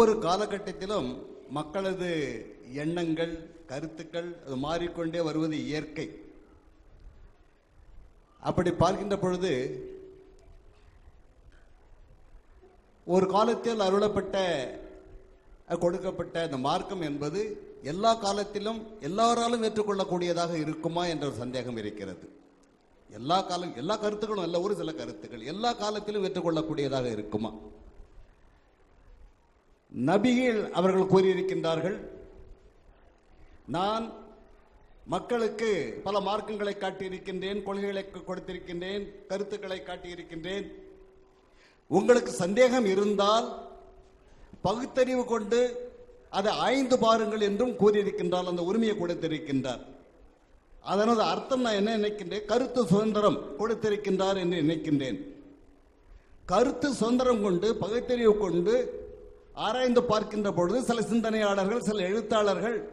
ஒவ்வொரு காலகட்டத்திலும் மக்களது எண்ணங்கள் கருத்துக்கள் அது மாறிக்கொண்டே வருவது இயற்கை. அப்படி பார்க்கின்ற பொழுது ஒரு காலத்தில் அருளப்பட்ட கொடுக்கப்பட்ட இந்த மார்க்கம் என்பது எல்லா காலத்திலும் எல்லாராலும் ஏற்றுக்கொள்ளக்கூடியதாக இருக்குமா என்ற ஒரு சந்தேகம் இருக்கிறது. எல்லா காலம் எல்லா கருத்துக்களும் அல்ல ஒரு சில கருத்துக்கள் எல்லா காலத்திலும் ஏற்றுக்கொள்ளக்கூடியதாக இருக்குமா? நபிகள் அவர்கள் கூறியிருக்கின்றார்கள் நான் மக்களுக்கு பல மார்க்கங்களை காட்டியிருக்கின்றேன் கொள்கைகளை கொடுத்திருக்கின்றேன் கருத்துக்களை காட்டியிருக்கின்றேன். உங்களுக்கு சந்தேகம் இருந்தால் பகுத்தறிவு கொண்டு அதை ஆய்ந்து பாருங்கள் என்றும் கூறியிருக்கின்றால் அந்த உரிமையை கொடுத்திருக்கின்றார். அதனது அர்த்தம் நான் என்ன நினைக்கின்றேன்? கருத்து சுதந்திரம் கொடுத்திருக்கின்றார் என்று நினைக்கின்றேன். கருத்து சுதந்திரம் கொண்டு பகுத்தறிவு கொண்டு ஆராய்ந்து பார்க்கின்ற பொழுது சில சிந்தனையாளர்கள் சில எழுத்தாளர்கள்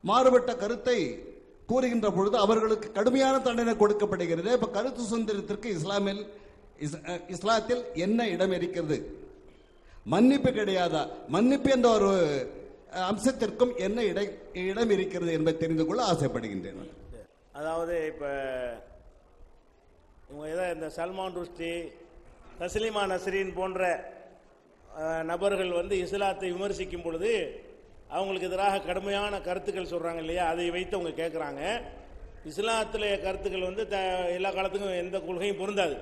மாறுபட்ட கருத்தை கூறுகின்ற பொழுது அவர்களுக்கு கடுமையான தண்டனை கொடுக்கப்படுகிறது. இப்ப கருத்து சுதந்திரத்திற்கு இஸ்லாமில் இஸ்- இஸ்லாத்தில் என்ன இடம் இருக்கிறது? மன்னிப்பு கிடையாதா? மன்னிப்பு என்ற ஒரு அம்சத்திற்கும் என்ன இட இடம் இருக்கிறது என்பதை தெரிந்து கொள்ள ஆசைப்படுகின்றேன். அதாவது இப்போ இவங்க ஏதோ இந்த சல்மான் ருஷ்டி தஸ்லிமா நஸ்ரீன் போன்ற நபர்கள் வந்து இஸ்லாத்தை விமர்சிக்கும் பொழுது அவங்களுக்கு எதிராக கடுமையான கருத்துக்கள் சொல்கிறாங்க இல்லையா? அதை வைத்து அவங்க கேட்குறாங்க இஸ்லாத்தில் கருத்துக்கள் வந்து த எல்லா காலத்துக்கும் எந்த கொள்கையும் பொருந்தாது.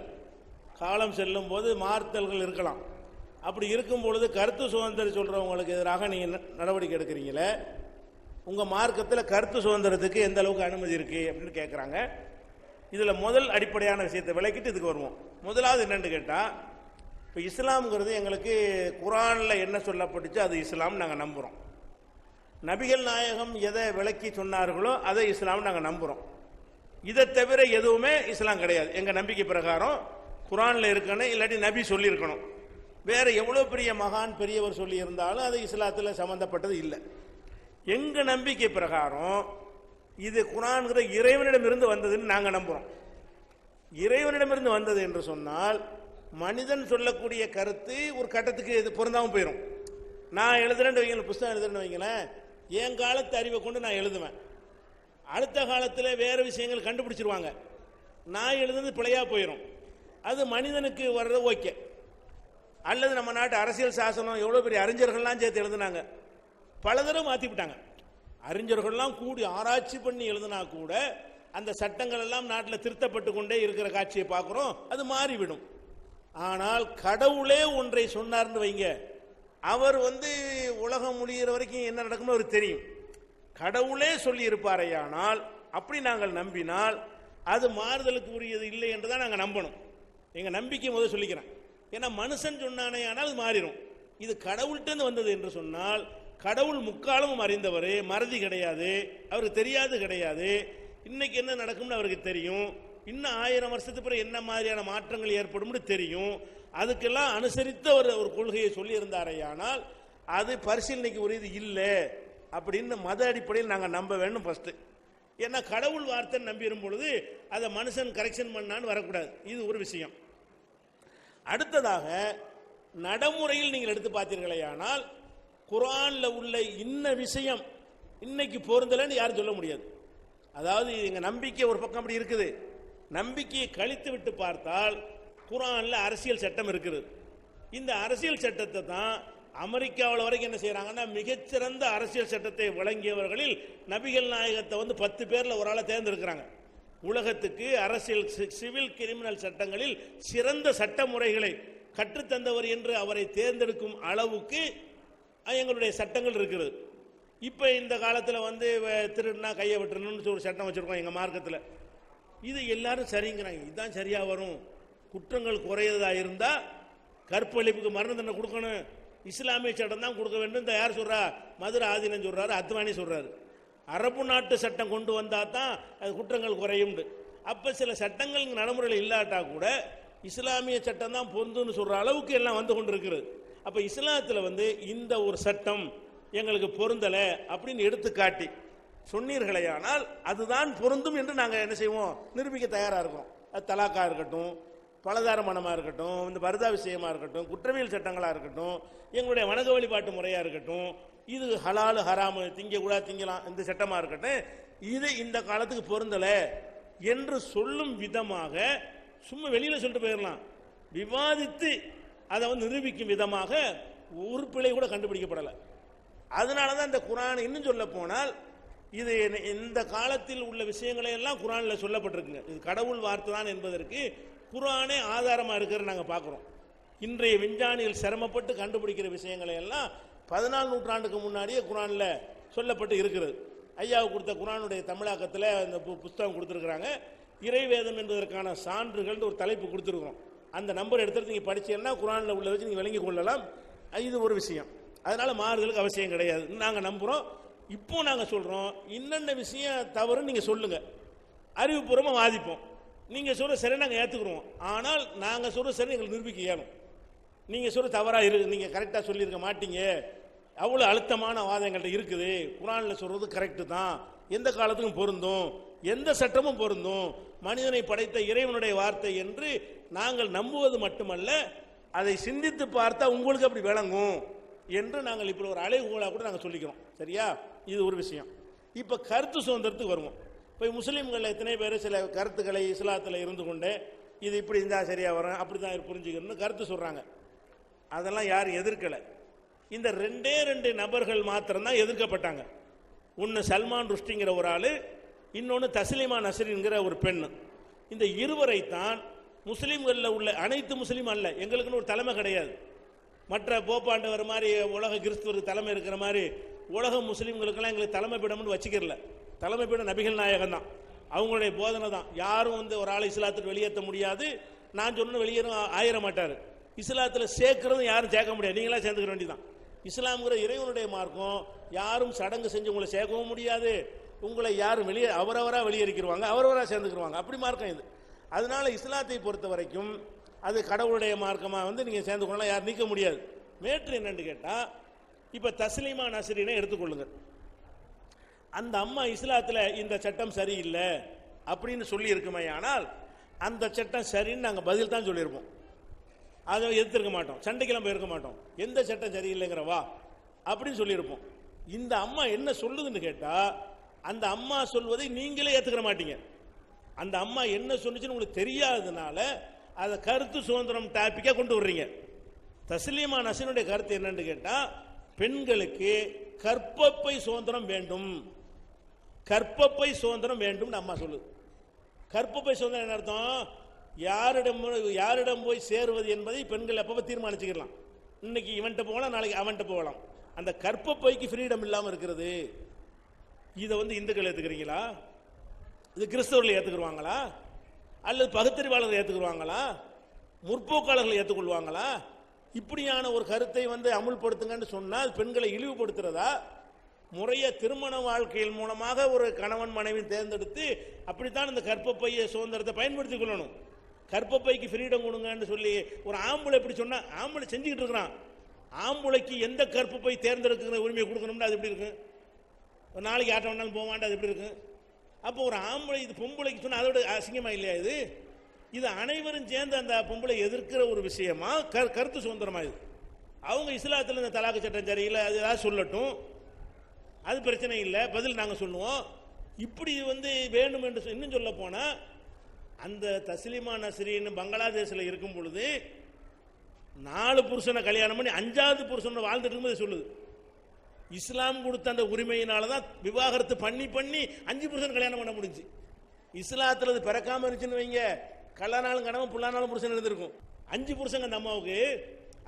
காலம் செல்லும் போது மாறுதல்கள் இருக்கலாம். அப்படி இருக்கும் பொழுது கருத்து சுதந்திரம் சொல்கிறவங்களுக்கு எதிராக நீங்கள் ந- நடவடிக்கை எடுக்கிறீங்களே? உங்கள் மார்க்கத்தில் கருத்து சுதந்திரத்துக்கு எந்த அளவுக்கு அனுமதி இருக்குது அப்படின்னு கேட்குறாங்க இதில் முதல் அடிப்படையான விஷயத்தை விளக்கிட்டு இதுக்கு வருவோம். முதலாவது என்னென்னு கேட்டால் இப்போ இஸ்லாம்ங்கிறது எங்களுக்கு குரானில் என்ன சொல்லப்பட்டுச்சோ அது இஸ்லாம் நாங்கள் நம்புகிறோம் நபிகள் நாயகம் எதை விளக்கி சொன்னார்களோ அதை இஸ்லாம் நாங்கள் நம்புகிறோம் இதை தவிர எதுவுமே இஸ்லாம் கிடையாது. எங்கள் நம்பிக்கை பிரகாரம் குரானில் இருக்கணும் இல்லாட்டி நபி சொல்லியிருக்கணும். வேற எவ்வளோ பெரிய மகான் பெரியவர் சொல்லி இருந்தாலும் அது இஸ்லாத்தில் சம்மந்தப்பட்டது இல்லை. எங்கள் நம்பிக்கை பிரகாரம் இது குரான்கிற இறைவனிடமிருந்து வந்ததுன்னு நாங்கள் நம்புகிறோம் இறைவனிடமிருந்து வந்தது என்று சொன்னால் மனிதன் சொல்லக்கூடிய கருத்து ஒரு கட்டத்துக்கு இது பொருந்தாமல் போயிடும் நான் எழுதுறேன்னு வைங்களேன் புஸ்தகம் எழுதுறேன்னு வைங்களேன் என் காலத்து அறிவை கொண்டு நான் எழுதுவேன். அடுத்த காலத்தில் வேறு விஷயங்கள் கண்டுபிடிச்சிருவாங்க. நான் எழுதுனது பிழையாக போயிடும் அது மனிதனுக்கு வர்றது ஓகே. அல்லது நம்ம நாட்டு அரசியல் சாசனம் எவ்வளோ பெரிய அறிஞர்கள்லாம் சேர்த்து எழுதுனாங்க. பல தடவை மாற்றி விட்டாங்க. அறிஞர்கள்லாம் கூடி ஆராய்ச்சி பண்ணி எழுதுனா கூட அந்த சட்டங்கள் எல்லாம் நாட்டில் திருத்தப்பட்டு கொண்டே இருக்கிற காட்சியை பார்க்குறோம். அது மாறிவிடும். ஆனால் கடவுளே ஒன்றை சொன்னார்னு வைங்க. அவர் வந்து உலகம் முடிகிற வரைக்கும் என்ன நடக்கும்னு அவருக்கு தெரியும். கடவுளே சொல்லி இருப்பாரையானால் அப்படி நாங்கள் நம்பினால் அது மாறுதலுக்கு உரியது இல்லை என்று தான் நாங்கள் நம்பணும். எங்கள் நம்பிக்கை முதல் சொல்லிக்கிறேன். ஏன்னா மனுஷன் சொன்னானே ஆனால் அது மாறிடும். இது கடவுள்கிட்டருந்து வந்தது என்று சொன்னால் கடவுள் முக்காலமும் அறிந்தவர் மறதி கிடையாது அவருக்கு தெரியாது கிடையாது. இன்னைக்கு என்ன நடக்கும்னு அவருக்கு தெரியும். இன்னும் ஆயிரம் வருஷத்துக்கு பிறகு என்ன மாதிரியான மாற்றங்கள் ஏற்படும்னு தெரியும். அதுக்கெல்லாம் அனுசரித்த ஒரு ஒரு கொள்கையை சொல்லி இருந்தாரையானால் அது பரிசீலனைக்கு உரியது இல்லை அப்படின்னு மத அடிப்படையில் நாங்கள் நம்ப வேணும் ஃபர்ஸ்ட் ஏன்னா கடவுள் வார்த்தை நம்பிடும் பொழுது அதை மனுஷன் கரெக்ஷன் பண்ணான்னு வரக்கூடாது. இது ஒரு விஷயம். அடுத்ததாக நடைமுறையில் நீங்கள் எடுத்து பார்த்தீர்களேயானால் குரானில் உள்ள இன்ன விஷயம் இன்னைக்கு பொருந்தலைன்னு யாரும் சொல்ல முடியாது. அதாவது எங்கள் நம்பிக்கை ஒரு பக்கம் அப்படி இருக்குது. நம்பிக்கையை கழித்து விட்டு பார்த்தால் குரான்ல அரசியல் சட்டம் இருக்குது. இந்த அரசியல் சட்டத்தை தான் அமெரிக்காவில் வரைக்கும் என்ன செய்யறாங்கன்னா மிகச்சிறந்த அரசியல் சட்டத்தை வழங்கியவர்களில் நபிகள் நாயகத்தை வந்து பத்து பேர்ல ஒரு ஆளை தேர்ந்தெடுக்கிறாங்க. உலகத்துக்கு அரசியல் சி- சிவில் கிரிமினல் சட்டங்களில் சிறந்த சட்ட முறைகளை கற்றுத்தந்தவர் என்று அவரை தேர்ந்தெடுக்கும் அளவுக்கு எங்களுடைய சட்டங்கள் இருக்குது. இப்போ இந்த காலத்தில் வந்து திருடுனா கையை விட்டுறணும்னு ஒரு சட்டம் வச்சுருக்கோம் எங்கள் மார்க்கத்தில். இது எல்லாரும் சரிங்கிறாங்க. இதுதான் சரியா வரும். குற்றங்கள் குறையதா இருந்தா கற்பழிப்புக்கு மரண தண்டனை கொடுக்கணும். இஸ்லாமிய சட்டம் தான் கொடுக்க வேண்டும். இந்த யார் சொல்றா? மதுரை ஆதீனம் சொல்றாரு அத்வானி சொல்றாரு. அரபு நாட்டு சட்டம் கொண்டு வந்தா தான் அது குற்றங்கள் குறையும் அப்ப சில சட்டங்கள் நடைமுறையில் இல்லாட்டா கூட இஸ்லாமிய சட்டம் தான் பொந்துன்னு சொல்ற அளவுக்கு எல்லாம் வந்து கொண்டிருக்கிறது. அப்ப இஸ்லாத்துல வந்து இந்த ஒரு சட்டம் எங்களுக்கு பொருந்தலை அப்படின்னு எடுத்து காட்டி சொன்னீர்களேயானால் அதுதான் பொருந்தும் என்று நாங்கள் என்ன செய்வோம்? நிரூபிக்க தயாராக இருக்கோம். அது தலாக்கா இருக்கட்டும் பலதார மனமாக இருக்கட்டும் இந்த பரதா விஷயமாக இருக்கட்டும் குற்றவியல் சட்டங்களாக இருக்கட்டும் எங்களுடைய வணக்க வழிபாட்டு முறையாக இருக்கட்டும் இது ஹலாலு ஹராமு திங்கக்கூடாது திங்கலாம் இந்த சட்டமாக இருக்கட்டும் இது இந்த காலத்துக்கு பொருந்தலை என்று சொல்லும் விதமாக சும்மா வெளியில் சொல்லிட்டு போயிடலாம் விவாதித்து அதை வந்து நிரூபிக்கும் விதமாக ஒரு பிழை கூட கண்டுபிடிக்கப்படலை. அதனால தான் இந்த குரான் இன்னும் சொல்ல போனால் இது இந்த- காலத்தில் உள்ள விஷயங்களை எல்லாம் குரானில் சொல்லப்பட்டிருக்குங்க. இது கடவுள் வார்த்தை தான் என்பதற்கு குரானே ஆதாரமாக இருக்கிற நாங்கள் பார்க்குறோம் இன்றைய விஞ்ஞானிகள் சிரமப்பட்டு கண்டுபிடிக்கிற விஷயங்களை எல்லாம் பதினாலு நூற்றாண்டுக்கு முன்னாடியே குரானில் சொல்லப்பட்டு இருக்கிறது. ஐயாவுக்கு கொடுத்த குரானுடைய தமிழாக்கத்தில் இந்த பு- புஸ்தகம் கொடுத்துருக்குறாங்க. இறைவேதம் என்பதற்கான சான்றுகள் ஒரு தலைப்பு கொடுத்துருக்கோம் அந்த நம்பர் எடுத்துட்டு நீங்கள் படிச்சீங்கன்னா குரானில் உள்ள வச்சு நீங்கள் விளங்கி கொள்ளலாம். இது ஒரு விஷயம். அதனால் மாறுதலுக்கு அவசியம் கிடையாது. நாங்கள் நம்புகிறோம் இப்போ நாங்கள் சொல்கிறோம் இன்னென்ன விஷயம் தவறுன்னு நீங்கள் சொல்லுங்கள் அறிவுபூர்வமாக வாதிப்போம். நீங்கள் சொல்கிற சரி நாங்கள் ஏற்றுக்குருவோம் ஆனால் நாங்கள் சொல்கிற சரி எங்களுக்கு நிரூபிக்க இயலும். நீங்கள் சொல்கிற தவறாக இருக்கு நீங்கள் கரெக்டாக சொல்லியிருக்க மாட்டீங்க. அவ்வளோ அழுத்தமான வாதம் எங்கள்கிட்ட இருக்குது. குரானில் சொல்கிறது கரெக்டு தான். எந்த காலத்துக்கும் பொருந்தும். எந்த சட்டமும் பொருந்தும். மனிதனை படைத்த இறைவனுடைய வார்த்தை என்று நாங்கள் நம்புவது மட்டுமல்ல அதை சிந்தித்து பார்த்தா உங்களுக்கு அப்படி விளங்கும். என்று நாங்கள் இப்படி ஒரு அலைகூலாக கூட நாங்கள் சொல்லிக்கிறோம். சரியா? இது ஒரு விஷயம். இப்போ கருத்து சுதந்திரத்துக்கு வருவோம். இப்போ முஸ்லீம்களில் எத்தனை பேர் சில கருத்துக்களை இஸ்லாத்தில் இருந்து கொண்டு இது இப்படி இருந்தால் சரியாக வரும் அப்படி தான் புரிஞ்சுக்கணும்னு கருத்து சொல்கிறாங்க அதெல்லாம் யாரும் எதிர்க்கலை. இந்த ரெண்டே ரெண்டு நபர்கள் மாத்திரம்தான் எதிர்க்கப்பட்டாங்க. ஒன்று சல்மான் ருஷ்டிங்கிற ஒரு ஆள் இன்னொன்று தஸ்லிமா நஸ்ரின்கிற ஒரு பெண் இந்த இருவரை தான் முஸ்லீம்களில் உள்ள அனைத்து முஸ்லீம் அல்ல எங்களுக்குன்னு ஒரு தலைமை கிடையாது. மற்ற போப்பாண்டவர் மாதிரி உலக கிறிஸ்துவருக்கு தலைமை இருக்கிற மாதிரி உலக முஸ்லீம்களுக்கெல்லாம் எங்களுக்கு தலைமை பீடம்னு வச்சுக்கிறல. தலைமை பீடம் நபிகள் நாயகம் தான். அவங்களுடைய போதனை தான். யாரும் வந்து ஒரு ஆளை இஸ்லாத்துக்கு வெளியேற்ற முடியாது. நான் சொன்ன வெளியேறும் ஆயிர மாட்டார். இஸ்லாத்தில் சேர்க்கறதும் யாரும் சேர்க்க முடியாது. நீங்களாம் சேர்ந்துக்க வேண்டியதான் இஸ்லாம்ங்கிற இறைவனுடைய மார்க்கம் யாரும் சடங்கு செஞ்சு உங்களை சேர்க்கவும் முடியாது. உங்களை யாரும் வெளியே அவரவராக வெளியேறிக்கிடுவாங்க அவரவராக சேர்ந்துக்கிடுவாங்க அப்படி மார்க்கம் இது. அதனால இஸ்லாத்தை பொறுத்த வரைக்கும் அது கடவுளுடைய மார்க்கமாக வந்து நீங்கள் சேர்ந்து கொள்ளலாம் யார் நீக்க முடியாது. மேற்று என்னன்னு கேட்டால் இப்போ தஸ்லீமா நசரினை எடுத்துக்கொள்ளுங்கள். அந்த அம்மா இஸ்லாத்தில் இந்த சட்டம் சரியில்லை அப்படின்னு சொல்லி இருக்குமே ஆனால் அந்த சட்டம் சரின்னு நாங்கள் பதில் தான் சொல்லியிருப்போம். அதை எதிர்த்திருக்க மாட்டோம். சண்டைக்கெல்லாம் போயிருக்க மாட்டோம். எந்த சட்டம் சரியில்லைங்கிறவா அப்படின்னு சொல்லியிருப்போம். இந்த அம்மா என்ன சொல்லுதுன்னு கேட்டால் அந்த அம்மா சொல்வதை நீங்களே ஏற்றுக்கிற மாட்டீங்க. அந்த அம்மா என்ன சொன்னுச்சுன்னு உங்களுக்கு தெரியாததுனால அதை கருத்து சுதந்திரம் டாப்பிக்காக கொண்டு வர்றீங்க. தஸ்லீமா நசீனுடைய கருத்து என்னன்னு கேட்டால் பெண்களுக்கு கற்பப்பை சுதந்திரம் வேண்டும். கற்பப்பை சுதந்திரம் வேண்டும்னு அம்மா சொல்லு கற்பப்பை சுதந்திரம் என்ன அர்த்தம்? யாரிடம் யாரிடம் போய் சேருவது என்பதை பெண்கள் எப்போ தீர்மானிச்சுக்கலாம். இன்னைக்கு இவன்கிட்ட போகலாம் நாளைக்கு அவன்கிட்ட போகலாம். அந்த கற்பப்பைக்கு ஃப்ரீடம் இல்லாமல் இருக்கிறது. இதை வந்து இந்துக்கள் ஏற்றுக்கிறீங்களா இது கிறிஸ்தவர்கள் ஏற்றுக்குருவாங்களா அல்லது பகுத்தறிவாளர்கள் ஏற்றுக்குருவாங்களா முற்போக்காளர்கள் ஏற்றுக்கொள்வாங்களா இப்படியான ஒரு கருத்தை வந்து அமுல்படுத்துங்கன்னு சொன்னால் பெண்களை இழிவுபடுத்துறதா? முறைய திருமண வாழ்க்கையின் மூலமாக ஒரு கணவன் மனைவி தேர்ந்தெடுத்து அப்படித்தான் இந்த கற்பப்பைய சுதந்திரத்தை பயன்படுத்திக் கொள்ளணும். கற்பப்பைக்கு ஃப்ரீடம் கொடுங்கன்னு சொல்லி ஒரு ஆம்பளை எப்படி சொன்னா ஆம்பளை செஞ்சுக்கிட்டு இருக்கிறான். ஆம்பளைக்கு எந்த கற்பப்பை தேர்ந்தெடுக்கிற உரிமையை கொடுக்கணும்னு அது எப்படி இருக்கு ஒரு நாளைக்கு ஆட்டம் வேணாலும் போக அது எப்படி இருக்கு அப்போ ஒரு ஆம்பளை இது பொம்பளைக்கு சொன்னால் அதோட அசிங்கமா இல்லையா இது? இது அனைவரும் சேர்ந்து அந்த பொம்பளை எதிர்க்கிற ஒரு விஷயமா? கரு- கருத்து சுதந்திரமா இது? அவங்க இஸ்லாத்தில் இந்த தலாக்கு சட்டம் சரியில்லை அது ஏதாவது சொல்லட்டும். அது பிரச்சனை இல்லை பதில் நாங்கள் சொல்லுவோம். இப்படி வந்து வேண்டும் என்று சொ- இன்னும் சொல்ல போனால் அந்த தஸ்லிமா நஸ்ரின்னு பங்களாதேஷில் இருக்கும் பொழுது நாலு புருஷனை கல்யாணம் பண்ணி அஞ்சாவது புருஷனை வாழ்ந்துட்டு இருக்கும்போது சொல்லுது. இஸ்லாம் கொடுத்த அந்த உரிமையினால தான் விவாகரத்து பண்ணி பண்ணி அஞ்சு புருஷன் கல்யாணம் பண்ண முடிஞ்சு. இஸ்லாத்தில் அது பிறக்காம இருந்துச்சுன்னு வைங்க. கல்லானாலும் கணவன் புல்லானாலும் புருஷன் இருந்திருக்கும். அஞ்சு புருஷங்க அந்த அம்மாவுக்கு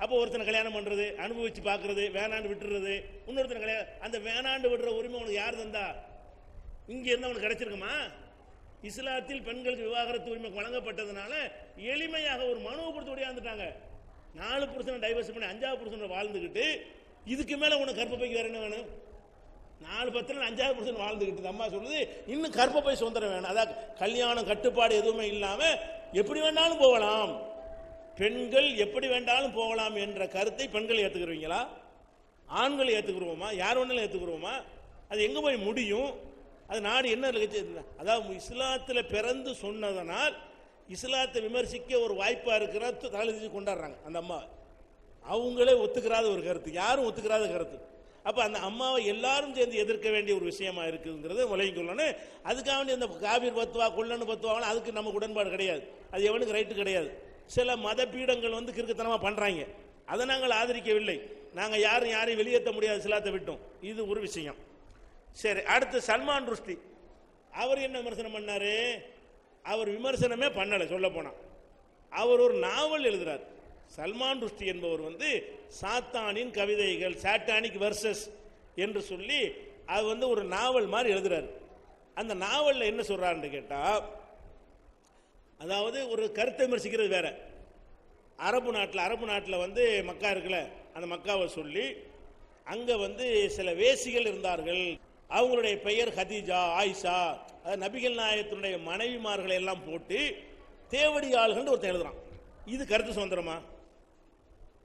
அப்போ ஒருத்தனை கல்யாணம் பண்றது அனுபவிச்சு பார்க்கறது வேணாண்டு விட்டுறது இன்னொருத்தனை கல்யாணம் அந்த வேணாண்டு விடுற உரிமை உனக்கு யார் தந்தா? இங்க இருந்து அவனுக்கு கிடைச்சிருக்குமா? இஸ்லாத்தில் பெண்களுக்கு விவாகரத்து உரிமை வழங்கப்பட்டதுனால எளிமையாக ஒரு மனுவை கொடுத்து ஓடியாந்துட்டாங்க. நாலு புருஷனை டைவர்ஸ் பண்ணி அஞ்சாவது புருஷனை வாழ்ந்துக்கிட்டு இதுக்கு மேல உனக்கு கற்பப்பைக்கு வேற என்ன வேணும்? நாலு பத்துல அஞ்சாவது புருஷன் வாழ்ந்துக்கிட்டு அம்மா சொல்லுது இன்னும் கற்பப்பை சுதந்திரம் வேணும். அதான் கல்யாணம் கட்டுப்பாடு எதுவுமே இல்லாம எப்படி வேணாலும் போகலாம். பெண்கள் எப்படி வேண்டாலும் போகலாம் என்ற கருத்தை பெண்கள் ஏத்துக்கிறீங்களா ஆண்கள் ஏத்துக்கிறோமா? யார் வேணாலும் ஏத்துக்கிறோமா? அது எங்க போய் முடியும்? அது நாடு என்ன அதாவது இஸ்லாத்தில் பிறந்து சொன்னதனால் இஸ்லாத்தை விமர்சிக்க ஒரு வாய்ப்பா இருக்கிற தலை கொண்டாடுறாங்க அந்த அம்மா. அவங்களே ஒத்துக்கிறாத ஒரு கருத்து. யாரும் ஒத்துக்கிறாத கருத்து. அப்ப அந்த அம்மாவை எல்லாரும் சேர்ந்து எதிர்க்க வேண்டிய ஒரு விஷயமா இருக்குங்கிறது உலகம் கொள்ளணும். அதுக்காக வேண்டி அந்த காபீர் பத்துவா கொள்ளன்னு பத்துவாங்க அதுக்கு நமக்கு உடன்பாடு கிடையாது. அது எவனுக்கு ரைட்டு கிடையாது. சில மத பீடங்கள் வந்து கிறுக்குத்தனமா பண்றாங்க. அதை நாங்கள் ஆதரிக்கவில்லை. நாங்கள் யாரும் யாரையும் வெளியேற்ற முடியாது சிலாத்தை விட்டோம். இது ஒரு விஷயம். சரி அடுத்து சல்மான் ருஷ்டி அவர் என்ன விமர்சனம் பண்ணாரு? அவர் விமர்சனமே பண்ணலை சொல்ல போனா. அவர் ஒரு நாவல் எழுதுறாரு. சல்மான் ருஷ்டி என்பவர் வந்து சாத்தானின் கவிதைகள் சாட்டானிக் வெர்சஸ் என்று சொல்லி அது வந்து ஒரு நாவல் மாதிரி எழுதுறாரு. அந்த நாவலில் என்ன சொல்றாருன்னு கேட்டா அதாவது ஒரு கருத்தை விமர்சிக்கிறது வேற. அரபு நாட்டில் அரபு நாட்டில் வந்து மக்கா இருக்குல்ல அந்த மக்காவை சொல்லி அங்கே வந்து சில வேசிகள் இருந்தார்கள். அவங்களுடைய பெயர் ஹதீஜா ஆயிஷா அதாவது நபிகள் நாயகத்தினுடைய மனைவிமார்களை எல்லாம் போட்டு தேவடியாள்கள் ஒருத்தன் எழுதுறான். இது கருத்து சுதந்திரமா?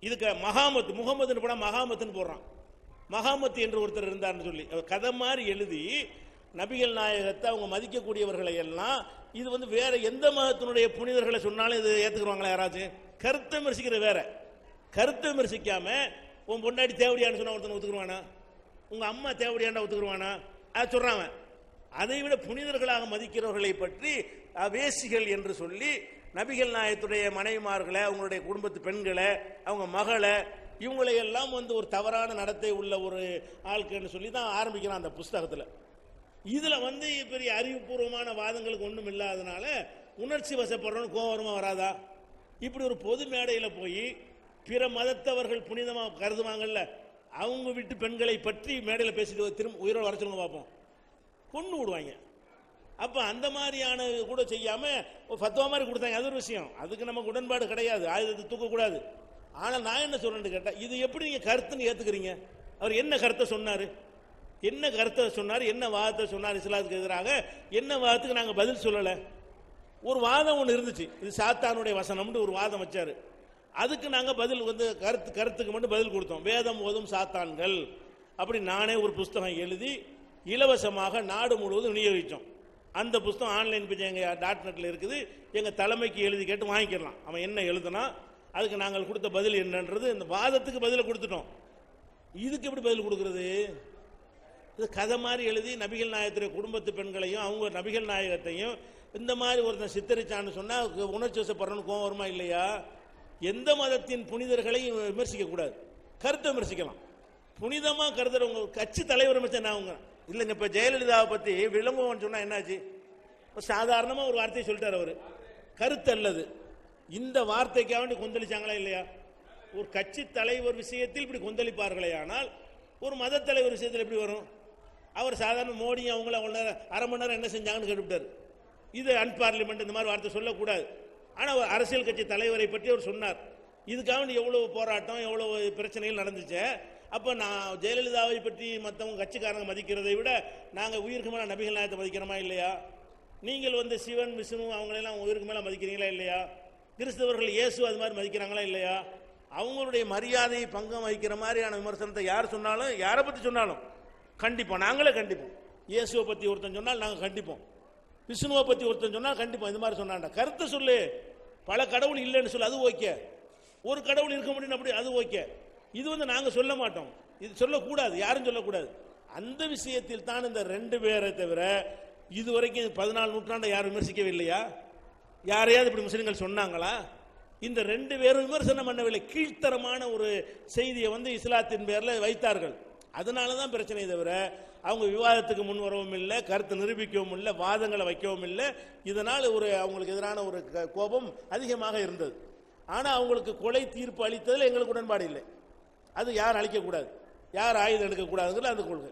இதுக்கு மகாமத் முகமதுன்னு போனா மகாமத்துன்னு போடுறான். மகாமத் என்று ஒருத்தர் இருந்தார்னு சொல்லி. கதை மாதிரி எழுதி நபிகள் நாயகத்தை அவங்க மதிக்கக்கூடியவர்களை எல்லாம் இது வந்து வேற எந்த மதத்தினுடைய புனிதர்களை சொன்னாலும் இது ஏத்துக்குருவாங்களா யாராச்சும் கருத்தை விமர்சிக்கிற வேற. கருத்தை விமர்சிக்காம உன் பொண்டாடி தேவடியான்னு சொன்னா ஒருத்தன் ஒத்துக்குருவானா? உங்க அம்மா தேவடியாண்டா ஒத்துக்குருவானா? அதை சொல்கிறான் அவன். அதை விட புனிதர்களாக மதிக்கிறவர்களை பற்றி அவேசிகள் என்று சொல்லி நபிகள் நாயகத்துடைய மனைவிமார்களை அவங்களுடைய குடும்பத்து பெண்களை அவங்க மகளை இவங்களை எல்லாம் வந்து ஒரு தவறான நடத்தை உள்ள ஒரு ஆட்கள்னு சொல்லி தான் ஆரம்பிக்கிறான் அந்த புஸ்தகத்தில். இதில் வந்து பெரிய அறிவுபூர்வமான வாதங்களுக்கு ஒன்றும் இல்லாதனால உணர்ச்சி வசப்படுறோன்னு கோவரமா வராதா? இப்படி ஒரு பொது மேடையில் போய் பிற மதத்தவர்கள் புனிதமாக கருதுவாங்கல்ல அவங்க வீட்டு பெண்களை பற்றி மேடையில் பேசிட்டு திரும்ப உயிரோடு வர சொல்லுங்க பார்ப்போம் கொண்டு விடுவாங்க. அப்ப அந்த மாதிரியான கூட செய்யாம பத்துவா மாதிரி கொடுத்தாங்க. அது ஒரு விஷயம். அதுக்கு நமக்கு உடன்பாடு கிடையாது. ஆயுதத்தை தூக்கக்கூடாது ஆனால் நான் என்ன சொல்கிறேன்னு கேட்டா இது எப்படி நீங்க கருத்துன்னு ஏத்துக்கிறீங்க? அவர் என்ன கருத்தை சொன்னாரு? என்ன கருத்தை சொன்னார்? என்ன வாதத்தை சொன்னார் இஸ்லாத்துக்கு எதிராக? என்ன வாதத்துக்கு நாங்க பதில் சொல்லல? ஒரு வாதம் ஒன்று இருந்துச்சு. இது சாத்தானுடைய வசனம்னு ஒரு வாதம் வச்சாரு. அதுக்கு நாங்க பதில் வந்து கருத்து கருத்துக்கு மட்டும் பதில் கொடுத்தோம். வேதம் ஓதும் சாத்தான்கள். அப்படி நானே ஒரு புஸ்தகம் எழுதி இலவசமாக நாடு முழுவதும் விநியோகித்தோம் அந்த புஸ்தகம் ஆன்லைன் பேஜ் எங்கள் டாட் நெட்டில் இருக்குது. எங்கள் தலைமைக்கு எழுதி கேட்டு வாங்கிக்கலாம் அவன் என்ன எழுதுனா அதுக்கு நாங்கள் கொடுத்த பதில் என்னன்றது இந்த வாதத்துக்கு பதிலை கொடுத்துட்டோம். இதுக்கு எப்படி பதில் கொடுக்குறது? இது கதை மாதிரி எழுதி நபிகள் நாயகத்துடைய குடும்பத்து பெண்களையும் அவங்க நபிகள் நாயகத்தையும் இந்த மாதிரி ஒருத்தன் சித்தரிச்சான்னு சொன்னால் உணர்ச்சி வசப்படுறன்னு கோவம் வருமா இல்லையா? எந்த மதத்தின் புனிதர்களையும் விமர்சிக்கக்கூடாது. கருத்தை விமர்சிக்கலாம். புனிதமாக கருதுறவங்க கட்சி தலைவர் விமர்சனம் அவங்க இல்லைங்க இப்போ ஜெயலலிதாவை பற்றி விளம்பரம் சொன்னால் என்னாச்சு? சாதாரணமாக ஒரு வார்த்தையை சொல்லிட்டார் அவர். கருத்து அல்லது. இந்த வார்த்தைக்காக வேண்டி கொந்தளிச்சாங்களா இல்லையா? ஒரு கட்சி தலைவர் விஷயத்தில் இப்படி கொந்தளிப்பார்களே ஆனால் ஒரு மத தலைவர் விஷயத்தில் எப்படி வரும்? அவர் சாதாரண மோடியும் அவங்கள அவ்வளோ நேரம் அரை மணி நேரம் என்ன செஞ்சாங்கன்னு கேட்டுவிட்டார். இது அன்பார்லிமெண்ட் இந்த மாதிரி வார்த்தை சொல்லக்கூடாது. ஆனால் அவர் அரசியல் கட்சி தலைவரை பற்றி அவர் சொன்னார். இதுக்காக வேண்டி எவ்வளவு போராட்டம் எவ்வளவு பிரச்சனைகள் நடந்துச்சு. அப்போ நான் ஜெயலலிதாவை பற்றி மற்றவங்க கட்சிக்காரங்க மதிக்கிறதை விட நாங்கள் உயிருக்கு மேலே நபிகள் நாயத்தை மதிக்கிறோமா இல்லையா? நீங்கள் வந்து சிவன் விஷ்ணு அவங்களெல்லாம் உயிருக்கு மேலே மதிக்கிறீங்களா இல்லையா? கிறிஸ்தவர்கள் இயேசு அது மாதிரி மதிக்கிறாங்களா இல்லையா? அவங்களுடைய மரியாதை பங்கம் வகிக்கிற மாதிரியான விமர்சனத்தை யார் சொன்னாலும் யாரை பற்றி சொன்னாலும் கண்டிப்போம். நாங்களே கண்டிப்போம். இயேசுவை பற்றி ஒருத்தன் சொன்னால் நாங்கள் கண்டிப்போம். விஷ்ணுவை பற்றி ஒருத்தன் சொன்னால் கண்டிப்போம். இது மாதிரி சொன்னான்டா. கருத்தை சொல்லு. பல கடவுள் இல்லைன்னு சொல்லு அது ஓகே. ஒரு கடவுள் இருக்க முடியும் அப்படி அது ஓகே. இது வந்து நாங்கள் சொல்ல மாட்டோம். இது சொல்லக்கூடாது. யாரும் சொல்லக்கூடாது. அந்த விஷயத்தில் தான் இந்த ரெண்டு பேரை தவிர இதுவரைக்கும் பதினாலு நூற்றாண்டை யாரும் விமர்சிக்கவே இல்லையா யாரையாவது இப்படி முஸ்லீம்கள் சொன்னாங்களா? இந்த ரெண்டு பேரும் விமர்சனம் பண்ணவில்லை. கீழ்த்தரமான ஒரு செய்தியை வந்து இஸ்லாத்தின் பேரில் வைத்தார்கள். அதனால தான் பிரச்சனை தவிர அவங்க விவாதத்துக்கு முன் வரவும் இல்லை கருத்து நிரூபிக்கவும் இல்லை வாதங்களை வைக்கவும் இல்லை. இதனால் ஒரு அவங்களுக்கு எதிரான ஒரு க- கோபம் அதிகமாக இருந்தது. ஆனால் அவங்களுக்கு கொலை தீர்ப்பு அளித்ததில் எங்களுக்கு உடன்பாடு இல்லை. அது யார் அழிக்கக்கூடாது? யார் ஆயுதம் எடுக்கக்கூடாதுங்கிற அந்த கொள்கை.